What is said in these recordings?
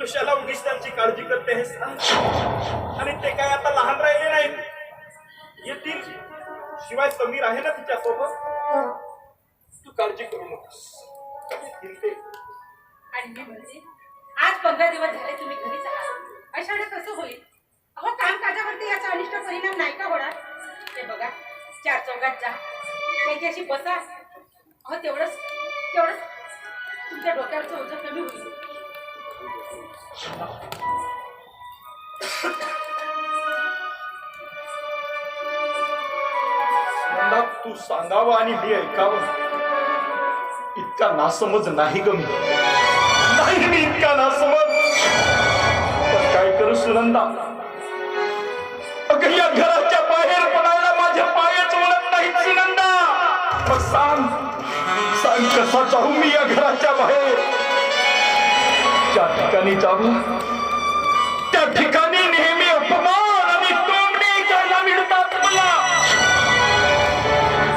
कशाला उगीच त्यांची काळजी करतेस हा? आणि ते काय आता लहान राहिले नाहीत? येतील. शिवाय समीर आहे ना तिच्यासोबत? तू काळजी करू नकोस. ते. आणि मी म्हणते आज पंधरा दिवस झाले तुम्ही घरीच आहात. अशाने कसं होईल? अहो कामकाजावरती याचा अनिष्ट परिणाम नाही का होणार? ते बघा चार चौघात जा. त्यांच्याशी बसा. अहो तेवढंच तेवढंच तुमच्या डोक्यावरचं ओझं कमी होईल. तू सांगावं आणि मी ऐकावं. इतका नासमज नाही ग मी. नाही मी इतका नासमज. पण काय करू सुनंदा? अगं या घराच्या बाहेर पडायला माझ्या पायाच वळत नाहीत सुनंदा. मग सांग सांग कसा जाऊ मी या घराच्या बाहेर? ज्या ठिकाणी जावं. त्या ठिकाणी नेहमी अपमान आणि टोमणे करायला मिळतात मला.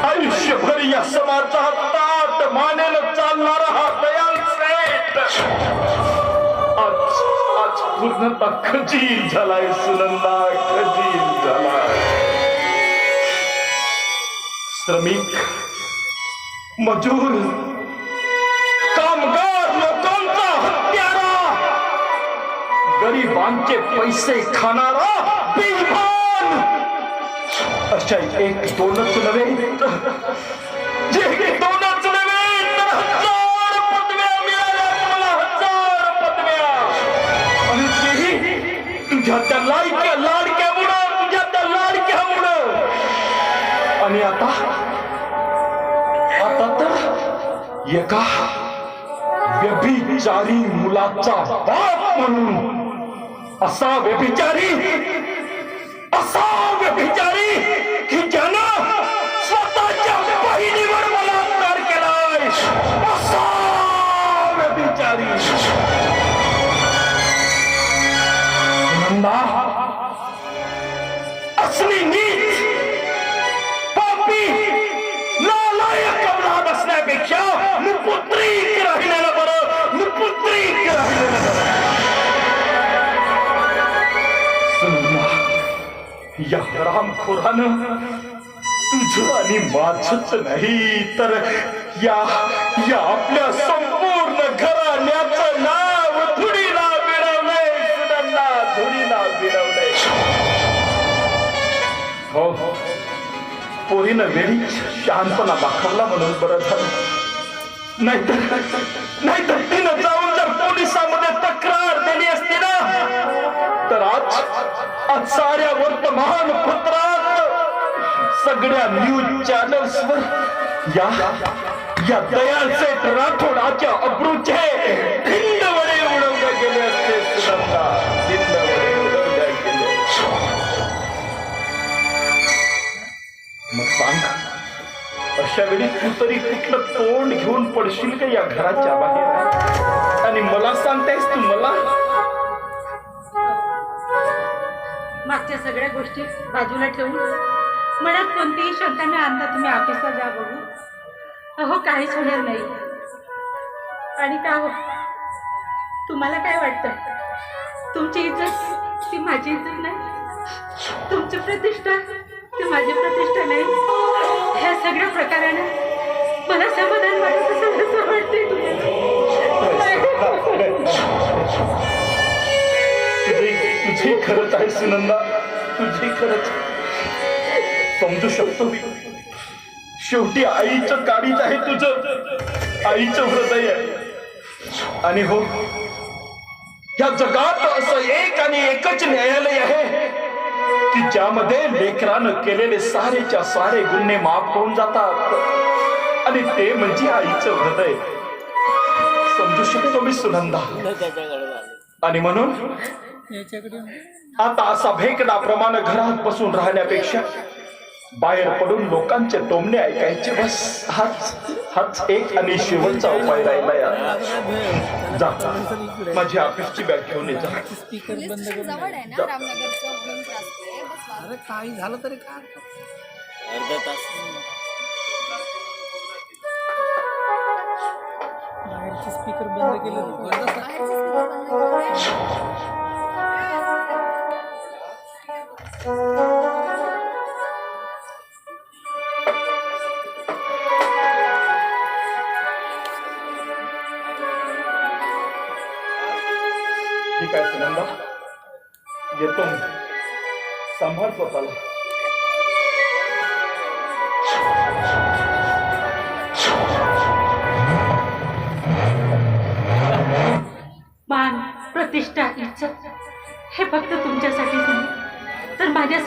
आयुष्यभर या समाजात ताट मानेल चालणारा हा दयाल सेठ आज आज पूर्णता खजील झालाय सुनंदा खजील झालाय. श्रमिक मजूर आमचे पैसे खाणारा बेईमान अशा एक दोनच नव्हे. जे दोनच नव्हे तर हजार पदव्या मिळाल्या हजार पदव्या. आणि तेही तुझ्या त्या लाडक्या तुझ्या त्या आणि आता आता तर एका व्यभिचारी मुलाचा बाप म्हणून असा व्यभिचारी असा व्यभिचारी की ज्यानं स्वतःच्या बहिणीवर बलात्कार केलाय असा व्यभिचारी नंदा, असली नीच पापी, नालायक अवलाद असण्यापेक्षा निपुत्रिक या खुरान तुझं आणि माझच नाही तर या या आपल्या संपूर्ण घराण्याचं नाव धुडीला मिळवलंय सुनंदा धुडीला मिळवलंय. हो हो, हो. पोरीनं वेळी शहाणपणा दाखवला म्हणून बरं झालं. नाहीतर नाहीतर आज साऱ्या वर्तमान पत्रात सगळ्या न्यूज चॅनल्सवर या या दयाल सेठ राठोडाच्या अब्रूचे खिंडवडे उडवले गेले असते सुनंदा खिंडवडे उडवले गेले. मग सांग अशा वेळी तू तरी कुठलं तोंड घेऊन पडशील का या घराच्या बाहेर? आणि मला सांगतायस तू मला? बाकीच्या सगळ्या गोष्टी बाजूला ठेवून मनात कोणतीही शंका न आणता तुम्ही ऑफिसला जा बघू अहो काहीच होणार नाही. आणि का हो? तुम्हाला काय वाटतं? तुमची इज्जत ती माझी इज्जत नाही? तुमची प्रतिष्ठा ती माझी प्रतिष्ठा नाही? ह्या सगळ्या प्रकारानं मला समाधान वाटत असं असं तुम्हाला. खरंच आहे सुनंदा तुझे खरंच समजू शकतो मी? शेवटी आईचं काळीच आहे तुझं. आईचं हृदय आहे. आणि हो ह्या जगात असं एक आणि एकच न्यायालय आहे की ज्यामध्ये लेकरानं केलेले सारेच्या सारे गुन्हे माफ होऊन जातात. आणि ते म्हणजे आईचं हृदय. समजू शकतो मी सुनंदा? आणि म्हणून आता असा भेकडा प्रमाण घरात बसून राहण्यापेक्षा बाहेर पडून लोकांचे टोमणे ऐकायचे बस. हाच हाच एक आणि शेवटचा उपाय राहिला या. जा माझी ऑफिसची बॅग घेऊन ये जा. काही झालं तरी स्पीकर बंद केलं ठीक आहे सुनंदा येतो मी. सांभाळ स्वतःला. मान प्रतिष्ठा इच्छा हे फक्त तुमच्यासाठीच नाही तर माझ्या